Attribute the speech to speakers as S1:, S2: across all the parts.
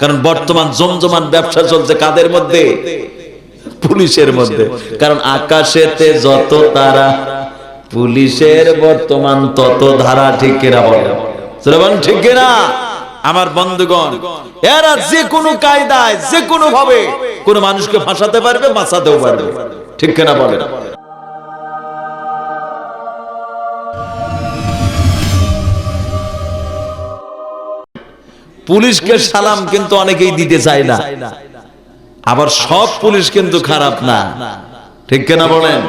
S1: কারণ বর্তমান জমজমান ব্যবসা চলছে কাদের মধ্যে? পুলিশের মধ্যে। কারণ আকাশেতে যত তারা, পুলিশের বর্তমান তত ধারা ঠিক কিনা বলে শ্রবণ ঠিক কিনা? আমার বন্ধুগণ, এরা যে কোনো কায়দায় যে কোনো ভাবে কোন মানুষকে ফাঁসাতে পারবে, বাঁচাতেও পারবে। ঠিক কিনা বলে পুলিশকে সালাম কিন্তু অনেকেই দিতে চায় না। আবার সব পুলিশ কিন্তু খারাপ না। ঠিক কিনা বলেন?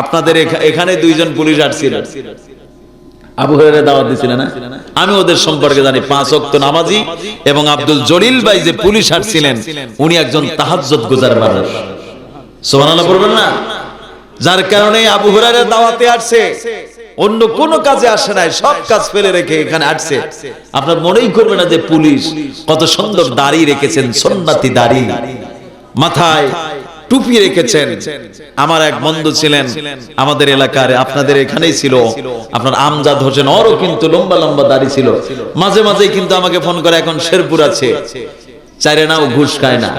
S1: আপনাদের এখানে দুইজন পুলিশ আসছিল। আবু হুরায়রা দাওয়াত দিছিল না? আমি ওদের সম্পর্কে জানি। পাঁচ ওয়াক্ত নামাজি এবং আব্দুল জলিল ভাই যে পুলিশ আসছিলেন, উনি একজন তাহাজ্জুদ গুজার মানুষ। সুবহানাল্লাহ বলবেন না? যার কারণে আবু হুরায়রা দাওয়াতে আসছে। অন্য কোন কাজে আসে নাই, সব কাজ ফেলে রেখে এখানে আসছে। আপনার মনেই করবে না যে পুলিশ কত সুন্দর দাড়ি রেখেছেন সন্ন্যাতি দাড়ি। মাথায় টুপি রেখেছেন। আমার এক বন্ধু ছিলেন, আমাদের এলাকার, আপনাদের এখানেই ছিল। আপনার আমজাদ হোসেন, ওরও কিন্তু লম্বা লম্বা দাড়ি ছিল। মাঝে মাঝে কিন্তু আমাকে ফোন করে, এখন শেরপুর আছে। চাইরে নাও ঘুষ খায় না।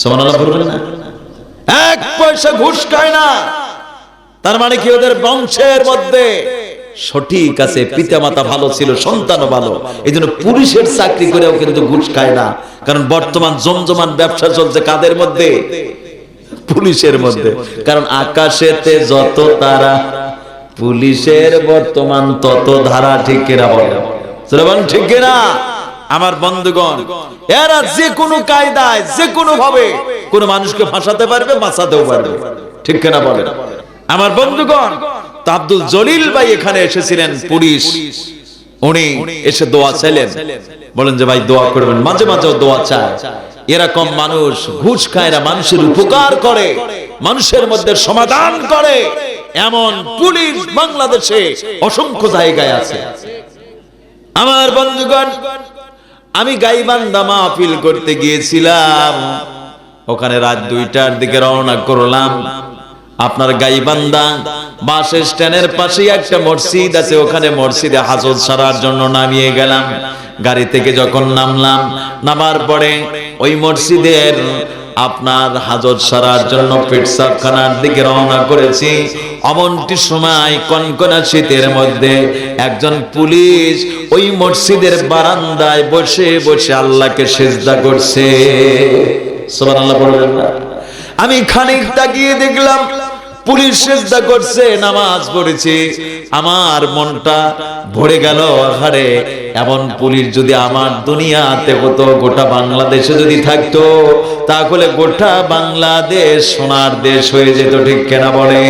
S1: সোমানাল্লাহ বলবেন না। এক পয়সা ঘুষ খায় না। তার মানে কি ওদের বংশের মধ্যে সঠিক আছে, পিতামাতা ভালো ছিল, সন্তানও ভালো। এই জন্য পুলিশের চাকরি করেও কিন্তু ঘুষ খায় না। কারণ বর্তমান জমজমান ব্যবসা চলছে কাদের মধ্যে? পুলিশের মধ্যে। কারণ আকাশেতে যত তারা, পুলিশের বর্তমান তত ধারা ঠিক কিনা বলে ঠিক কিনা? আমার বন্ধুগণ, এরা যে কোনো কায়দায় যে কোনো ভাবে কোন মানুষকে ফাঁসাতে পারবে, বাঁচাতেও পারবে। ঠিক কিনা বলে আমার বন্ধুগণ, তো আব্দুল জলিল ভাই এখানে এসেছিলেন, পুলিশ। উনি এসে দোয়া চাইলেন। বলেন যে, ভাই, দোয়া করবেন। মাঝে মাঝেও দোয়া চায়। এরকম মানুষ ঘুষ খায় মানুষের উপকার করে, মানুষের মধ্যে সমাধান করে। এমন পুলিশ বাংলাদেশে অসংখ্য জায়গায় আছে। আমার বন্ধুগণ, আমি গাইবান্ধা মাহফিল করতে গিয়েছিলাম। ওখানে রাত দুইটার দিকে রওনা করলাম। আপনার গাইবান্ধা বাস স্ট্যান্ডের পাশেই একটা মসজিদ আছে, ওখানে মসজিদে হাজত সারার জন্য নামিয়ে গেলাম। গাড়ি থেকে যখন নামলাম, নামার পরে ওই মসজিদের আপনার হাজত সারার জন্য পেটসাবখানার দিকে রওনা করেছি। অমনটি সময় কনকনা শীতের মধ্যে একজন পুলিশ ওই মসজিদের বারান্দায় বসে বসে আল্লাহকে সেজদা করছে। না। আমি খানিক তাকিয়ে দেখলাম গোটা বাংলাদেশে যদি থাকতো, তাহলে গোটা বাংলাদেশ সোনার দেশ হয়ে যেত, ঠিক কেনা বলে?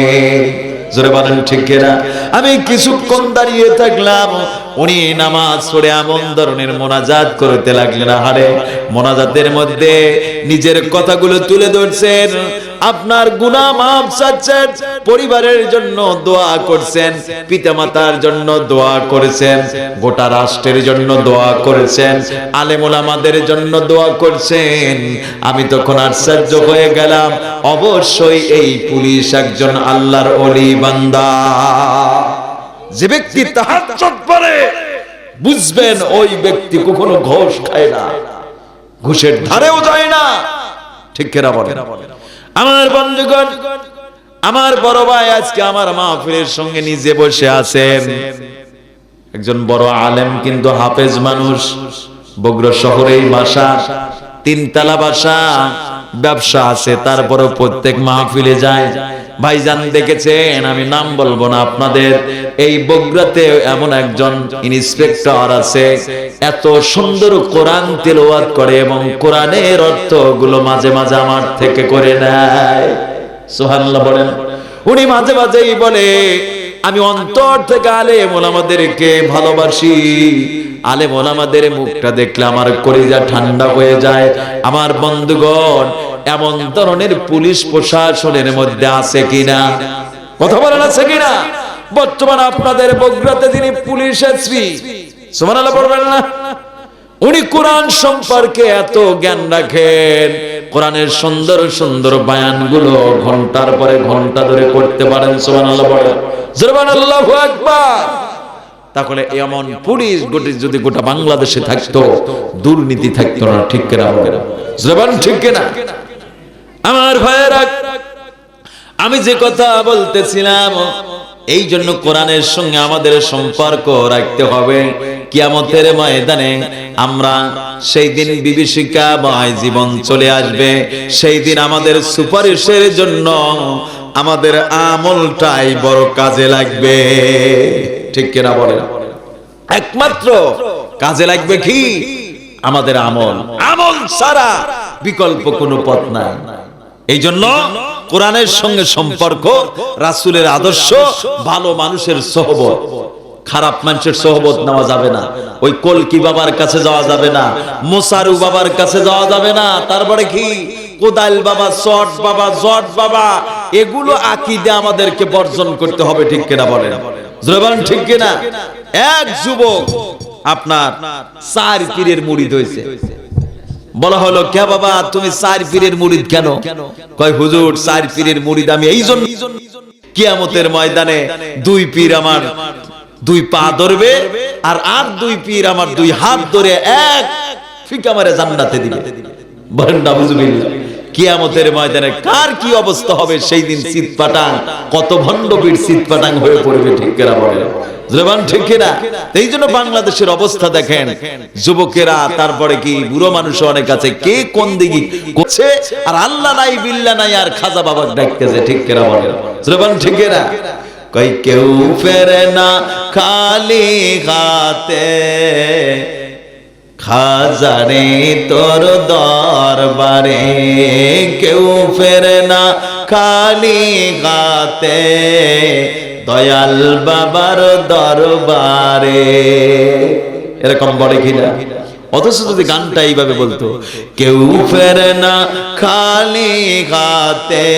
S1: জোরে বলেন, ঠিক কেনা? আমি কিছুক্ষণ দাঁড়িয়ে থাকলাম, উনি নামাজ পড়ে এমন ধরনের মোনাজাত করতে লাগলেন, আহারে। মোনাজাতের মধ্যে নিজের কথাগুলো তুলে ধরছেন আপনার গুনাহ মাফ চাচ্ছেন, পরিবারের জন্য দোয়া করছেন, পিতামাতার জন্য দোয়া করেছেন, গোটা রাষ্ট্রের জন্য দোয়া করেছেন, আলেমুল আমাদের জন্য দোয়া করছেন। আমি তখন আশ্চর্য হয়ে গেলাম, অবশ্যই এই পুলিশ একজন আল্লাহর অলি বান্দা। যে ব্যক্তি তাহাজ্জুদ পড়ে, বুঝবেন ওই ব্যক্তি কখনো ঘোষ খায় না, ঘুষের ধারেও যায় না। ঠিক কেনা বলে আমার বন্ধুগণ, আমার বড় ভাই আজকে আমার মাহফিলের সঙ্গে নিজে বসে আছেন। একজন বড় আলেম কিন্তু হাফেজ মানুষ বগ্র শহরেই বাসা, তিনতলা বাসা, ব্যবসা আছে তারপরে প্রত্যেক মাহফিলে যায়। ভাইজান দেখেছেন, আমি নাম বলব না আপনাদের। এই বগুড়াতে এমন একজন ইন্সপেক্টর আছে, এত সুন্দর কোরআন তেলোয়াত করে এবং কোরআনের অর্থগুলো মাঝে মাঝে আমার থেকে করে নেয়। সোহান্লা বলেন। উনি মাঝে মাঝেই বলে আমি অন্তর থেকে আলেম ওলামাদেরকে ভালোবাসি। আলেম ওলামাদের মুখটা দেখলে আমার কলিজা ঠান্ডা হয়ে যায়। আমার বন্ধুগণ, এমন ধরনের পুলিশ প্রশাসনের মধ্যে আছে কিনা? কথা বলেন আছে কিনা? বর্তমান আপনাদের বগুড়াতে তিনি পুলিশ এসপি, সুবহানাল্লাহ বলবেন না? উনি কোরআন সম্পর্কে এত জ্ঞান রাখেন। কোরআনের সুন্দর সুন্দর বায়ানগুলো ঘণ্টার পরে ঘণ্টা ধরে করতে পারেন, সুবহানাল্লাহু আকবার। তাহলে এমন পুলিশ গোটি যদি গোটা বাংলাদেশে থাকতো, দুর্নীতি থাকতো না, ঠিক কেনা বলে জবান ঠিক কেনা? আমার ভাইয়েরা, আমি যে কথা বলতেছিলাম এই জন্য কোরআনের সঙ্গে আমাদের সম্পর্ক রাখতে হবে। কিয়ামতের ময়দানে আমরা সেই দিন বিভীষিকাময় জীবন চলে আসবে। সেই দিন আমাদের সুপারিশের জন্য আমাদের আমলটাই বড় কাজে লাগবে। ঠিক কিনা বলে একমাত্র কাজে লাগবে কি? আমাদের আমল। আমল ছাড়া বিকল্প কোনো পথ নাই। এই জন্য কোরআনের সঙ্গে সম্পর্ক, রাসূলের আদর্শ, ভালো মানুষের সহবত। খারাপ মানুষের সহবত নেওয়া যাবে না। ওই কলকি বাবার কাছে যাওয়া যাবে না। মোসারু বাবার কাছে যাওয়া যাবে না। তারপরে কি? কোদাল বাবা চট বাবা, জট বাবা, এগুলো আকিদে আমাদেরকে বর্জন করতে হবে, ঠিক কিনা জোরে ঠিক কিনা? এক যুবক আপনার চার পীরের মুড়িদ হয়েছে বলা হলো, কে বাবা, তুমি চার পীরের মুড়িদ কেন? কয়, হুজুর, চার পীরের মুড়িদ আমি এই জন্য কিয়ামতের ময়দানে দুই পীর আমার দুই পা ধরবে আর আর দুই পীর আমার দুই হাত ধরে এক ফিকা মারে জান্নাতে দিবে। বলেন না বুঝবেন কিয়ামতের ময়দানে কার কি অবস্থা হবে সেই দিন শীত পাটাং, কত ভণ্ড পীর শীত পাটাং হয়ে পড়বে, ঠিক কেনা বলে জবান ঠিক কিনা? এই জন্য বাংলাদেশের অবস্থা দেখেন, যুবকেরা, তারপরে কি বুড়ো মানুষ অনেক আছে, কে কোন দিকে করছে? আর আল্লাহ নাই, বিল্লা নাই, আর খাজা বাবা ডাকতেছে, ঠিক কিনা বলে জবান ঠিক কিনা? কই কেউ ফেরে না খালি হাতে। খাজারে তোর দরবারে কেউ ফেরে না খালি গাতে দয়াল বাবার দরবারে। এরকম বলে কিনা? অথচ যদি গানটা এইভাবে বলতো, কেউ ফেরে না খালি হাতে।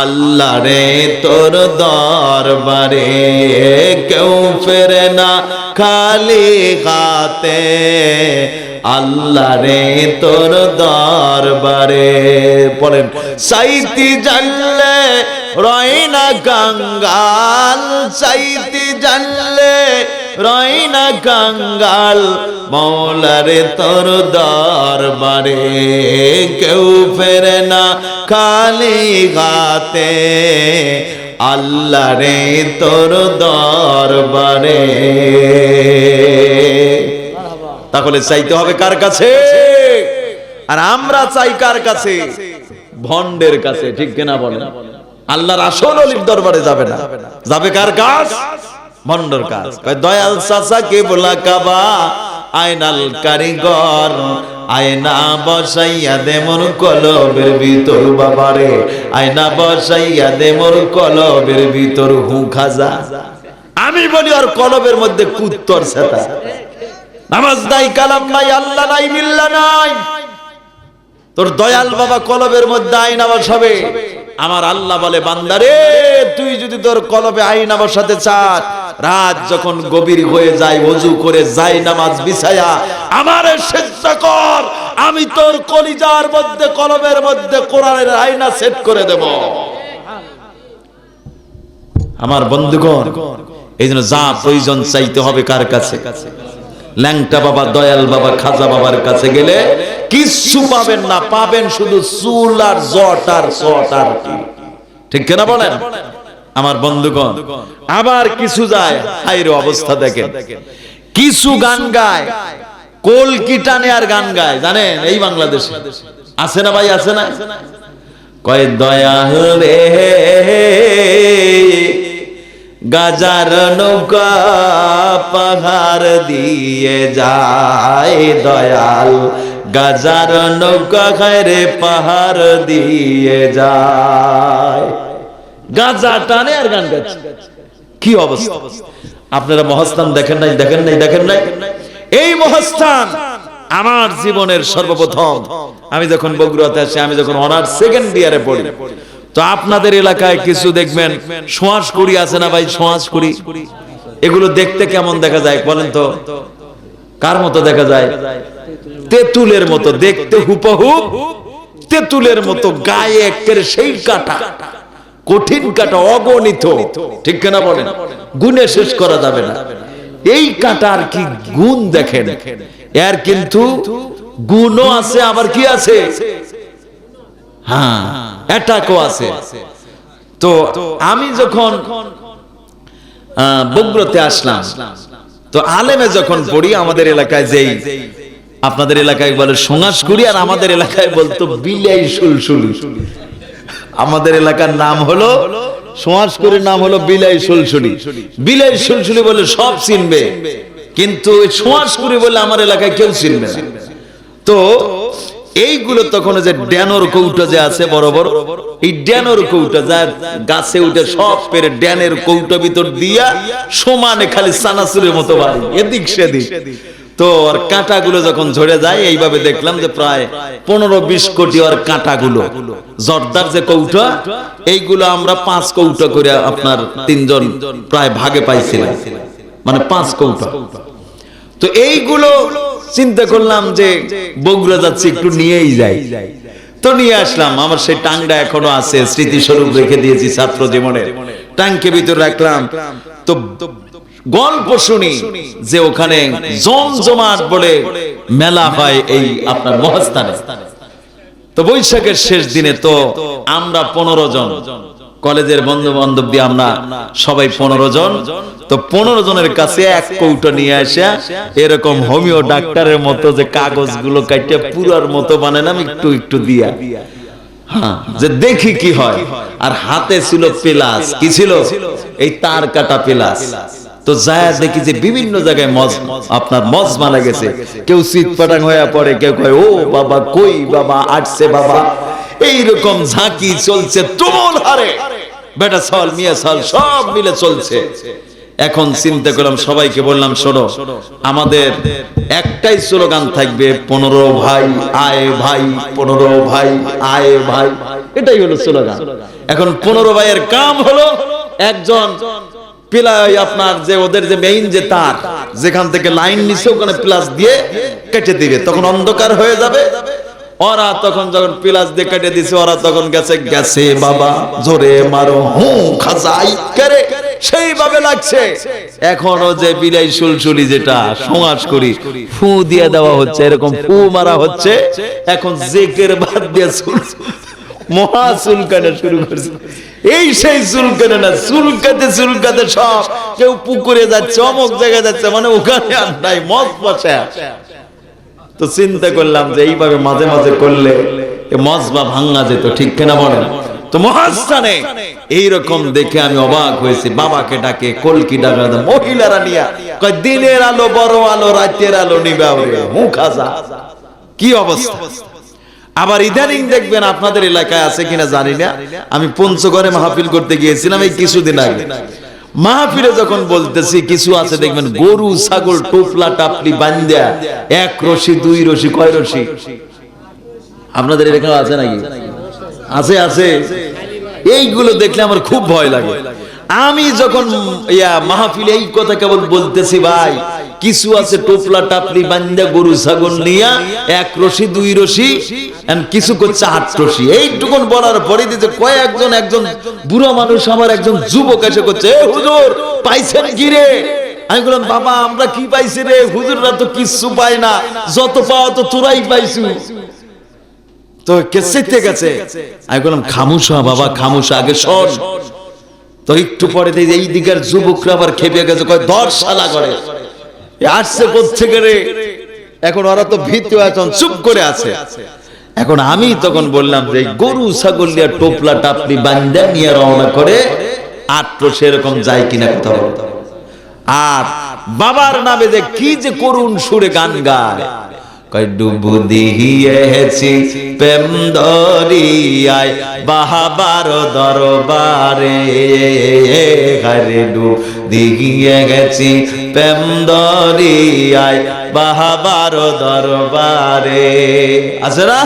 S1: আল্লাহ রে তোর দরবারে কেউ ফেরে না, খালি হাতে। আল্লাহ রে তোর দরবারে বলেন সাইতি জানলে রয়না গঙ্গাল, সাইতি জানলে রয়না গঙ্গাল, মৌলারে তোর দরবারে। কেউ ফেরে না খালি গাতে আল্লাহ রে তোর দরবারে। তাহলে চাইতে হবে কার কাছে? আর আমরা চাই কার কাছে? ভন্ডের কাছে, ঠিক কিনা বলে আল্লাহর আসল অলির দরবারে যাবে না। যাবে কার কাজ? ভন্ডর কাজ। দয়াল চাচা কে বলা কাবা আয়নাল কারিগর আয়না বসাইয়া দে মোর কলবের ভিতর বাবারে আয়না বসাইয়া দে মোর কলবের ভিতর হু খাজা। আমি বলি আর কলবের মধ্যে কুত্তর সেতা। নামাজ নাই কালাম নাই আল্লাহ নাই মিল্লা নাই। তোর দয়াল বাবা কলবের মধ্যে আইনা বসাবে। আমার আল্লাহ বলে, বান্দারে, তুই যদি তোর কলবে আইনা বসাতে চাস রাত যখন গভীর হয়ে যায়, অজু করে যাই নামাজ বিছায়া, আমার সেদ্ধ কর, আমি তোর কলিজার মধ্যে, কলবের মধ্যে কোরআনের আয়না সেট করে দেব। আমার বন্ধুগণ, এই জন্য যা প্রয়োজন চাইতে হবে কার কাছে? ল্যাংটা বাবা, দয়াল বাবা, খাজা বাবার কাছে গেলে কিচ্ছু পাবেন না, পাবেন শুধু চুল আর জট আর আর কি। ঠিক কেনা বলেন? আমার বন্ধুগণ, আবার কিছু যায়, হাইরে অবস্থা দেখেন। কিছু গান গায়, কোল কিটানে আর গান গায়, জানেন? এই বাংলাদেশে। আছে না ভাই, আছে না? কয়, দয়াল রে, গাজার নৌকা পাহাড় দিয়ে যায় দয়াল গাজার নৌকা খায় রে পাহাড় দিয়ে যায়। গাজা টানে আর গান গাচ্ছে কি অবস্থা? আপনারা মহাস্থান দেখেন নাই দেখেন নাই দেখেন নাই? এই মহাস্থান আমার জীবনের সর্বপ্রথম। আমি যখন বগুড়াতে আসি, আমি যখন অনার্স সেকেন্ড ইয়ারে পড়ি। তো আপনাদের এলাকায় কিছু দেখবেন, সোঁয়াশ করি আছে না ভাই? সোঁয়াশ করি এগুলো দেখতে কেমন দেখা যায় বলেন তো? কার মতো দেখা যায়? তেঁতুলের মতো দেখতে হুপহুপ তেঁতুলের মতো গায়ে একের সেই কাটা কঠিন কাটা অগণিত। ঠিক কিনা বলেন? গুণে শেষ করা যাবে না। এই কাঁটার কি গুণ দেখেন? এর কিন্তু গুণও আছে আবার কি আছে? হ্যাঁ অ্যাটাকও আছে। তো আমি যখন আহ, বগুড়াতে আসলাম তো আলেমে যখন পড়ি আমাদের এলাকায় যেই আপনাদের এলাকায় বলে সোঙাসকুড়ি আর আমাদের এলাকায় বলতো বিলাই সুলসুলি আমাদের এলাকার নাম হলো সোয়াসকুড়ির নাম হলো বিলাই সুলসুলি বিলাই সুলসুলি বলে সব চিনবে। কিন্তু ওই সোয়াসকুড়ি বলে আমার এলাকায় কেউ চিনবে না। তো এইগুলো তখন যে ড্যানোর কৌটা যে আছে বড় বড় এই ড্যানোর কৌটা যা গাছে উঠে সব পেরে ড্যানের কৌটা ভিতর দিয়া সমানে খালি সানাসুরের মতো বাড়ি। এদিক সেদিক। তো আর কাঁটাগুলো যখন ঝরে যায়, এইভাবে দেখলাম যে প্রায় পনেরো বিশ কোটি আর কাঁটাগুলো। জর্দার যে কৌটা, এইগুলো আমরা পাঁচ কৌটা করে আপনার তিনজন প্রায় ভাগে পাইছিলাম। মানে পাঁচ কৌটা। তো এইগুলো চিন্তা করলাম যে বগুড়া যাচ্ছে, একটু নিয়েই যাই। তো নিয়ে আসলাম। আমার সেই টাংটা এখনও আছে, স্মৃতিস্বরূপ রেখে দিয়েছি ছাত্র জীবনে। টাংকে ভিতর রাখলাম। তো গল্প শুনি যে ওখানে জমজমাট বলে মেলা হয় এই আপনার মহাস্থানে। তো বৈশাখের শেষ দিনে তো আমরা পনেরো জন, কলেজের বন্ধু বান্ধব দিয়ে আমরা সবাই পনেরো জন। তো পনেরো জনের কাছে এক কৌটো নিয়ে আসা, এরকম হোমিও ডাক্তারের মতো যে কাগজগুলো কাটে পুরার মতো বানালাম একটু একটু দিয়া। হ্যাঁ যে দেখি কি হয়। আর হাতে ছিল পেলাস, কি ছিল? এই তার কাটা পেলাস। তো যায় দেখি যে বিভিন্ন জায়গায় মজ আপনার মজ মারা গেছে। কেউ শীত পাটাং হয়ে পড়ে, কেউ কয়, ও বাবা, কই বাবা আসছে বাবা? এইরকম ঝাঁকি চলছে, তুমুল হারে। বেটা সল, মিয়া সল, সব মিলে চলছে। এখন চিন্তা করলাম, সবাইকে বললাম, শোনো, আমাদের একটাই স্লোগান থাকবে, পনেরো ভাই, আয় ভাই, পনেরো ভাই, আয় ভাই। এটাই হলো স্লোগান। এখন পনেরো ভাইয়ের কাম হলো একজন পিলাই আপনার যে ওদের যে মেইন যে তার, যেখান থেকে লাইন নিছে, ওখানে প্লাস দিয়ে কেটে দিবে। তখন অন্ধকার হয়ে যাবে। ওরা তখন যখন দিয়ে কেটে দিছে, ওরা তখন গেছে গেছে বাবা, জোরে মারো খাজাই করে সেইভাবে লাগছে। এখনও যে বিলাই সুলসুলি যেটা করি, ফু দিয়ে দেওয়া হচ্ছে, এরকম ফু মারা হচ্ছে। এখন জেকের বাদ দিয়ে মহা শুরু করছে। এই সেই চুলকানে না চুলকাতে চুলকাতে সব কেউ পুকুরে যাচ্ছে, অমুক জায়গায় যাচ্ছে মানে ওখানে আর নাই মত বসে। তো চিন্তা করলাম যে এইভাবে মাঝে মাঝে করলে মজবা ভাঙ্গা যেত, ঠিক কেনা বলেন? তো মহাস্থানে এইরকম দেখে আমি অবাক হয়েছি, বাবাকে ডাকে, কলকি ডাকা, মহিলারা নিয়া দিনের আলো, বড় আলো, রাতের আলো নিবে মুখ আজা। কি অবস্থা? আবার ইদানিং দেখবেন আপনাদের এলাকায় আছে কিনা জানি না। আমি পঞ্চগড়ে মাহফিল করতে গিয়েছিলাম এই কিছুদিন আগে। মাহফিলে যখন বলতেছি, কিছু আছে দেখবেন, গরু, ছাগল, টোপলা, টাপলি বান্দা এক রশি, দুই রশি, কয় রশি? আপনাদের এলাকায় আছে নাকি? আছে আছে। এইগুলো দেখলে আমার খুব ভয় লাগে। আমি যখন, ইয়া মাহফিলে এই কথা কেবল বলতেছি ভাই, কিছু আছে টোপলা টাপলি বান্দা গরু ছাগল নিয়া, এক রশি, দুই রশি কিছু করছে আট রশি। এইটুকুন বলার পরে দিতে কয়েকজন একজন বুড়ো মানুষ আমার একজন যুবক এসে করছে, "এ হুজুর, পাইছেন কি রে? আমি বললাম, বাবা, আমরা কি পাইছি রে? হুজুররা তো কিচ্ছু পায় না, যত পাওয়া তো তোরাই পাইছু। তো কেসেতে গেছে। আমি বললাম, খামুশা বাবা, খামুশা, আগে শোন। তো একটু পরে এই দিকের যুবকরা আবার খেপে গেছে, কয় দশ সালা করে আসছে কোথেকে রে? এখন ওরা তো ভীত এখন চুপ করে আছে। এখন আমি তখন বললাম যে গরু, ছাগল নিয়ে টোপলা টাপলি বান্দা নিয়ে রওনা করে আটটো সেরকম যায় কিনা কথা আর বাবার নামে যে কি যে করুণ সুরে গান গায়। কয় ডুবু দিহিয়েছি প্রেম দরিয়ায় বাহাবার দরবারে। হারে ডুব দিহিয়ে গেছি প্রেম দরিয়ায় বাহাবার দরবারে। আছে না?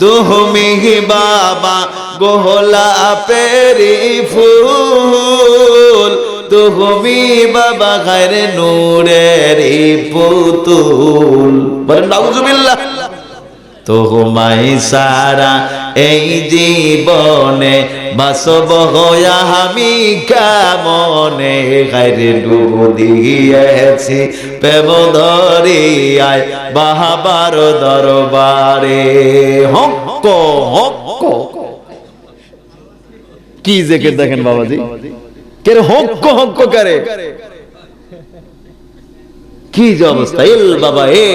S1: তুমি বাবা, গোহলা পেরি ফুল। তুমি বাবা গায়রে নূরের পুতুল। বলেন, নাউজুবিল্লাহ। তোমায় সারা এই জীবনে বাসব হইয়া আমি কেমনে গাইরে ডুবু দিয়েছি? প্রেম ধরিয়ায় বাহাবার দরবারে। হক হক। কি জেকে দেখেন বাবাজি? কে রে হক হক করে? কি যে অবস্থা? এল বাবা, এ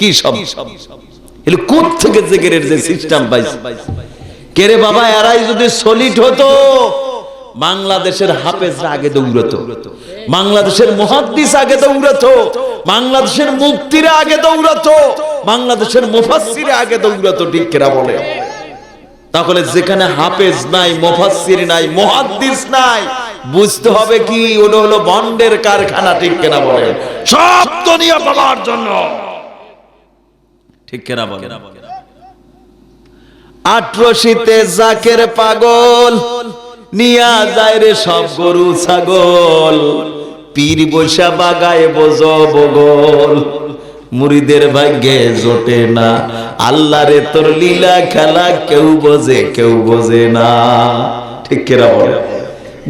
S1: কি সব? এগুলো কোন থেকে জেগের যে সিস্টেম পাইছে? কে রে বাবা, এরাই যদি সলিড হতো, বাংলাদেশের হাফেজরা আগে দৌড়তো। বাংলাদেশের মুহাদ্দিস আগে দৌড়তো। বাংলাদেশের মুক্তিরা আগে দৌড়তো। বাংলাদেশের মুফাসসিরা আগে দৌড়তো, ঠিক কেরা বলে? তাহলে যেখানে হাফেজ নাই, মুফাসসির নাই, মুহাদ্দিস নাই বুঝতে হবে কি ওটা হলো বন্ডের কারখানা, ঠিক কেনা বলে সব দুনিয়া পাওয়ার জন্য। ঠিক কেনা বলে আট্রশিতে জাকের পাগল, নিয়া যায় রে সব গরু ছাগল। পীর বৈশা বাগায় বোঝ বগল। মুড়িদের ভাগ্যে জোটে না। আল্লাহ রে তোর লীলা খেলা, কেউ বোঝে কেউ বোঝে না। ঠিক কেরা বলে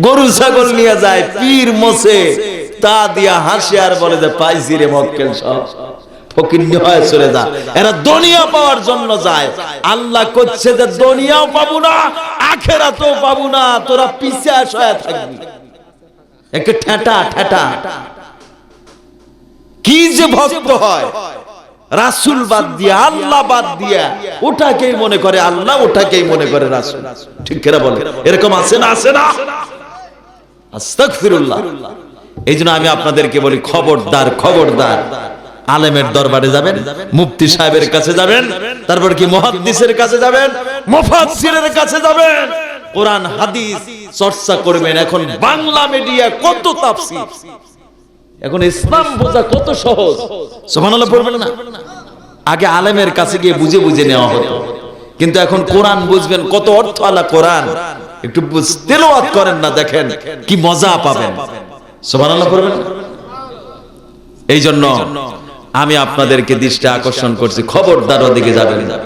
S1: গরু ছাগল নিয়ে যায়, পীর মোছে, তা দিয়া হাসি আর বলে যে, পাইছি রে মক্কেল সব। কি যে ভক্ত হয়। রাসুল বাদ দিয়া, আল্লাহ বাদ দিয়া, ওটাকেই মনে করে, আল্লাহ ওটাকেই মনে করে রাসুল। ঠিক বলে? এরকম আছে না আছে না? এই জন্য আমি আপনাদেরকে বলি, খবরদার খবরদার। আলেমের দরবারে যাবেন, মুফতি সাহেবের কাছে যাবেন, তারপর কি মুহাদ্দিসের কাছে যাবেন, মুফাসসিরের কাছে যাবেন। কোরআন, হাদিস চর্চা করবেন। এখন বাংলা মিডিয়া কত তাফসীর? এখন ইসলাম বোঝা কত সহজ। সুবহানাল্লাহ পড়বেন না? আগে আলেমের কাছে গিয়ে বুঝে বুঝে নেওয়া হতো। কিন্তু এখন কোরআন বুঝবেন কত অর্থ আলা কোরআন। একটু তেলাওয়াত করেন না, দেখেন কি মজা পাবেন। সুবহানাল্লাহ এই জন্য আমি আপনাদেরকে দৃষ্টি আকর্ষণ করছি, খবরদার ওদিকে যাবেন না।